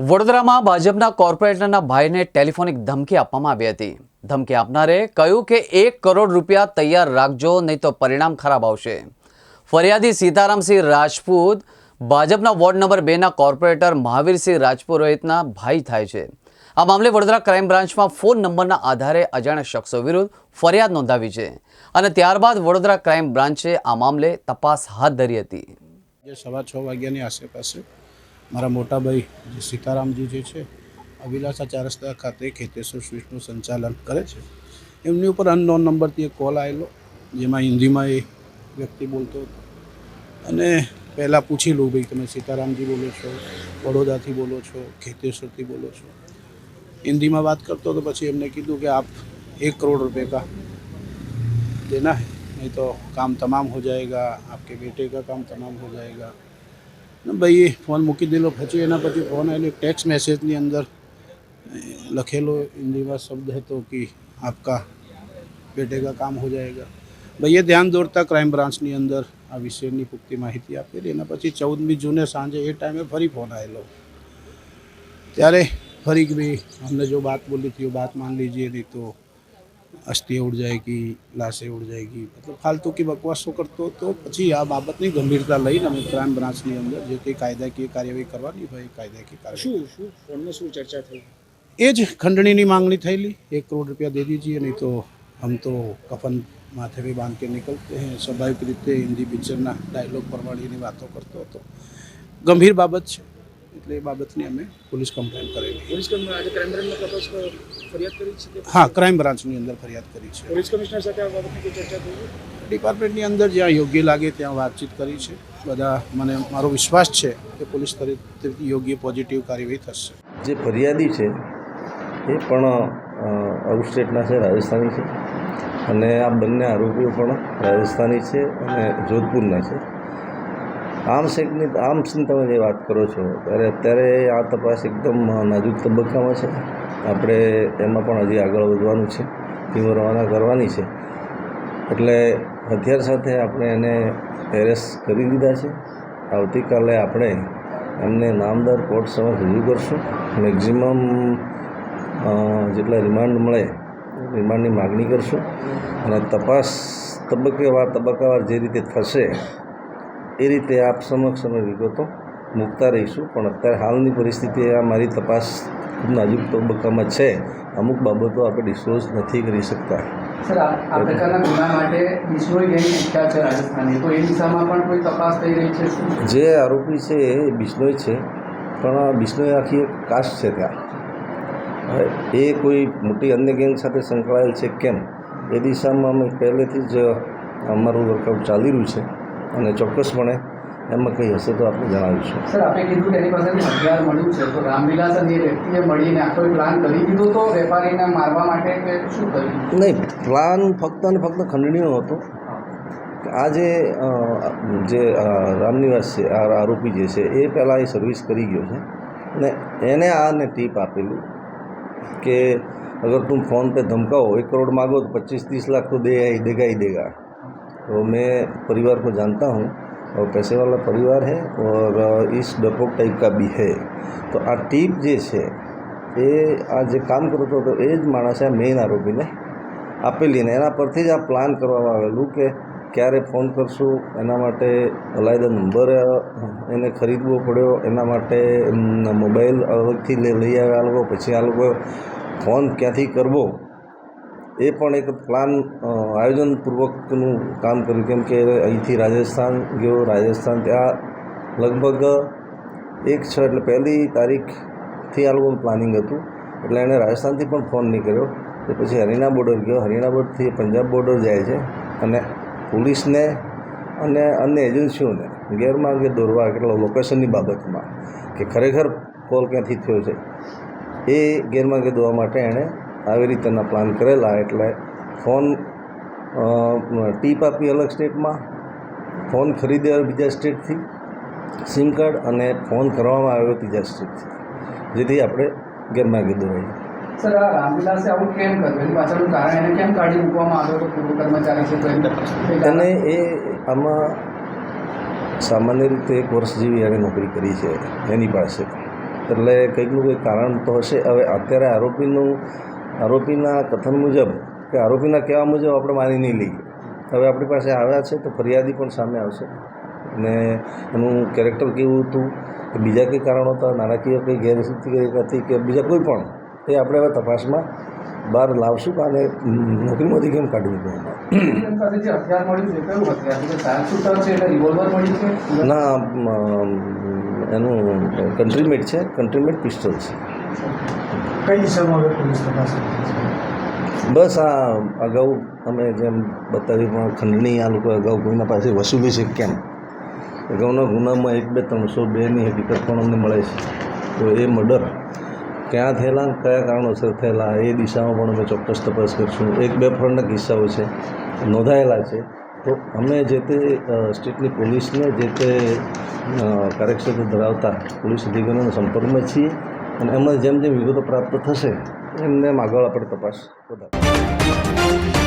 વડોદરામાં ભાજપના કોર્પોરેટરના ભાઈને ટેલિફોનિક ધમકી આપવામાં આવી હતી. ધમકી આપનારે કહ્યું કે એક કરોડ રૂપિયા તૈયાર રાખજો, નહીં તો પરિણામ ખરાબ આવશે. ફરિયાદી સીતારામસિંહ રાજપૂત ભાજપના વોર્ડ નંબર બેના કોર્પોરેટર મહાવીરસિંહ રાજપુરોહિતના ભાઈ થાય છે. આ મામલે વડોદરા ક્રાઇમ બ્રાન્ચમાં ફોન નંબરના આધારે અજાણ્યા શખ્સો વિરુદ્ધ ફરિયાદ નોંધાવી છે અને ત્યારબાદ વડોદરા ક્રાઇમ બ્રાન્ચે આ મામલે તપાસ હાથ ધરી હતી. સવા છ વાગ્યાની આસપાસે મારા મોટાભાઈ જે સીતારામજી જે છે, અભિલાષા ચાર રસ્તા ખાતે ખેતેશ્વર સ્વીટનું સંચાલન કરે છે. એમની ઉપર અનનોન નંબરથી એક કોલ આવેલો, જેમાં હિન્દીમાં એ વ્યક્તિ બોલતો હતો. અને પહેલાં પૂછી લઉં ભાઈ, તમે સીતારામજી બોલો છો, વડોદરાથી બોલો છો, ખેતેશ્વરથી બોલો છો? હિન્દીમાં વાત કરતો તો પછી એમને કીધું કે, આપ એક કરોડ રૂપये કા દેના નહીં તો કામ તમામ હો જાયગા, આપકે બેટે કા કામ તમામ હો જાયગા. ભાઈ ફોન મૂકી દીધો પછી એના પછી ફોન આવેલો ટેક્સ મેસેજની અંદર લખેલો હિન્દીમાં શબ્દ હતો કે આપકા બેટે કા કામ હો જાયગા. ભાઈએ ધ્યાન દોરતા ક્રાઇમ બ્રાન્ચની અંદર આ વિષયની પૂરતી માહિતી આપેલી. એના પછી ચૌદમી જૂને સાંજે એ ટાઈમે ફરી ફોન આવેલો ત્યારે ફરી બી અમને જો બાત બોલી હતી વાત માન લીજીએ નહીં તો अस्थियाँ उड़ जाएगी लाशें उड़ जाएगी। मतलब फालतू की बकवास तो करते तो पची आ बाबत नहीं गंभीरता लई ना क्राइम ब्रांच की अंदर। जो कि कायदा की कार्यवाही करवा नहीं भाई कायदा की कार्यवाही। एज खंडनी नहीं मांगनी थे एक करोड़ रुपया दे दीजिए नहीं तो हम तो कफन माथे भी बाँध के निकलते हैं स्वाभाविक रीते हिंदी पिक्चर ना डायलॉग परवाड़ी बातों करते हो तो गंभीर बाबत है इतने बाबत ने हमें पुलिस कंप्लेन करेगी पुलिस कंप्लेन आज करेंगे मतलब उसको ફરિયાદ કરી છે હા ક્રાઇમ બ્રાન્ચની અંદર ફરિયાદ કરી છે. પોલીસ કમિશનર સાથે આ બાબતની ચર્ચા થઈ છે? ડિપાર્ટમેન્ટની અંદર જ્યાં યોગ્ય લાગે ત્યાં વાતચીત કરી છે. બધા મને મારો વિશ્વાસ છે કે પોલીસ તરફથી યોગ્ય પોઝિટિવ કાર્યવાહી થશે. જે ફરિયાદી છે એ પણ આઉટ સ્ટેટના છે રાજસ્થાની છે. અને આ બંને આરોપીઓ પણ રાજસ્થાની છે અને જોધપુરના છે. આર્મ્સ એક્ટની આર્મ્સની તમે જે વાત કરો છો, ત્યારે અત્યારે આ તપાસ એકદમ નાજુક તબક્કામાં છે. આપણે એમાં પણ હજી આગળ વધવાનું છે. ટીમો રવાના કરવાની છે. એટલે હથિયાર સાથે આપણે એને એરેસ કરી દીધા છે. આવતીકાલે આપણે એમને નામદાર કોર્ટ સમક્ષ રજૂ કરશું. મેક્ઝિમમ જેટલા રિમાન્ડ મળે, રિમાન્ડની માગણી કરશું. અને તપાસ તબક્કેવાર તબક્કાવાર જે રીતે થશે એ રીતે આપ સમક્ષ અમે વિગતો મૂકતા રહીશું. પણ અત્યારે હાલની પરિસ્થિતિ આ મારી તપાસ ખૂબ નાજુક તબક્કામાં છે. અમુક બાબતો આપણે ડિસ્ક્લોઝ નથી કરી શકતા. સર આ આ પ્રકારના ગુના માટે બિશ્નોઈ ગેંગ વિખ્યાત છે રાજસ્થાની તો એ દિશામાં પણ કોઈ તપાસ થઈ રહી છે જે આરોપી છે એ બિશ્નોઈ છે. પણ આ બિશ્નોઈ આખી એક કાસ્ટ છે ત્યાં. એ કોઈ મોટી અન્ય ગેંગ સાથે સંકળાયેલ છે કેમ? એ દિશામાં અમે પહેલેથી જ અમારું વર્કઆઉટ ચાલી રહ્યું છે. અને ચોક્કસપણે એમાં કંઈ હશે તો આપણે જણાવીશું. સર આપણે કીધું તેની પાસે હથિયાર મળ્યું છે. તો રામવિલાસ અને એ વ્યક્તિએ મળીને આખો પ્લાન કરી દીધો તો વેપારીને મારવા માટે કે શું કર્યું? નહીં પ્લાન ફક્ત અને ફક્ત ખંડણીય હતો. આ જે જે રામનિવાસ છે આ આરોપી જે છે એ પહેલાં એ સર્વિસ કરી ગયો છે. અને એને આને ટીપ આપેલી કે અગર તું ફોન પે ધમકાવો એક કરોડ માગો તો પચીસ ત્રીસ લાખ તો દે દેગા દેગા. तो मैं परिवार को जानता हूँ और पैसे वाला परिवार है और इस डरपोक टाइप का भी है તો આ ટીપ જે છે એ આ જે કામ કરતો હતો એ જ માણસે આ મેઇન આરોપીને આપેલી ને એના પરથી જ આ પ્લાન કરવામાં આવેલું કે ક્યારે ફોન કરશું એના માટે અલાયદા નંબર એને ખરીદવો પડ્યો એના માટે એમ, મોબાઈલ અલગથી લઈ લઈ આવ્યા આ લોકો પછી આ લોકો ફોન ક્યાંથી કરવો એ પણ એક પ્લાન આયોજનપૂર્વકનું કામ કર્યું. કેમ કે અહીંથી રાજસ્થાન ગયો, રાજસ્થાન ત્યાં લગભગ એક છ, એટલે પહેલી તારીખથી આ લોકોનું પ્લાનિંગ હતું. એટલે એણે રાજસ્થાનથી પણ ફોન નહીં કર્યો. તે પછી હરિયાણા બોર્ડર ગયો. હરિયાણા બોર્ડરથી પંજાબ બોર્ડર જાય છે અને પોલીસને અને અન્ય એજન્સીઓને ગેરમાર્ગે દોરવા કેટલા લોકેશનની બાબતમાં, કે ખરેખર કોલ ક્યાંથી થયો છે, એ ગેરમાર્ગે દોરવા માટે એણે આવી રીતના પ્લાન કરેલા એટલે ફોન ટીપ આપી અલગ સ્ટેટમાં ફોન ખરીદ્યા બીજા સ્ટેટથી સિમ કાર્ડ અને ફોન કરવામાં આવ્યો ત્રીજા સ્ટેટથી જેથી આપણે ગેરમાર્ગે દોરાઈએ. સર આ રામવિલાસે આવું કેમ કર્યું? એની પાછળનું કારણ એને કેમ કાઢી મૂકવામાં આવ્યો તો પૂર્વ કર્મચારી છે અને એ આમાં સામાન્ય રીતે એક વર્ષ જેવી એણે નોકરી કરી છે એની પાસે. એટલે કંઈકનું કંઈક કારણ તો હશે. હવે અત્યારે આરોપીનું આરોપીના કથન મુજબ કે આરોપીના કહેવા મુજબ આપણે માની નહીં લઈએ. હવે આપણી પાસે આવ્યા છે તો ફરિયાદી પણ સામે આવશે. અને એનું કેરેક્ટર કેવું હતું? કે બીજા કંઈ કારણો હતા? નાણાકીય કંઈ ગેરસ્થિતિ હતી કે બીજા કોઈ પણ? એ આપણે હવે તપાસમાં બહાર લાવશું અને નોકરીમાંથી કેમ કાઢી દીધું એની પાસે જે હથિયાર મળ્યું છે? કયું હથિયાર છે સાત શૂટર છે એટલે રિવોલ્વર મળી છે. ના એનું કન્ટ્રીમેટ છે કન્ટ્રીમેટ પિસ્ટલ છે. કઈ દિશામાં પોલીસ તપાસ બસ આ અગાઉ અમે જેમ બતાવી પણ ખંડણી આ લોકો અગાઉ કોઈના પાસે વસૂલી છે કેમ? અગાઉના ગુનામાં એક, બે, ત્રણસો બેની હકીકત પણ અમને મળે છે. તો એ મર્ડર ક્યાં થયેલા કયા કારણોસર થયેલા એ દિશામાં પણ અમે ચોક્કસ તપાસ કરીશું. એક, બે ફળના કિસ્સાઓ છે, નોંધાયેલા છે. તો અમે જે તે સ્ટેટની પોલીસને જે તે કાર્યક્ષેત્ર ધરાવતા પોલીસ અધિકારીઓના સંપર્કમાં છીએ. અને એમાં જેમ જેમ વિગતો પ્રાપ્ત થશે એમને એમ આગળ આપણે તપાસ વધારે.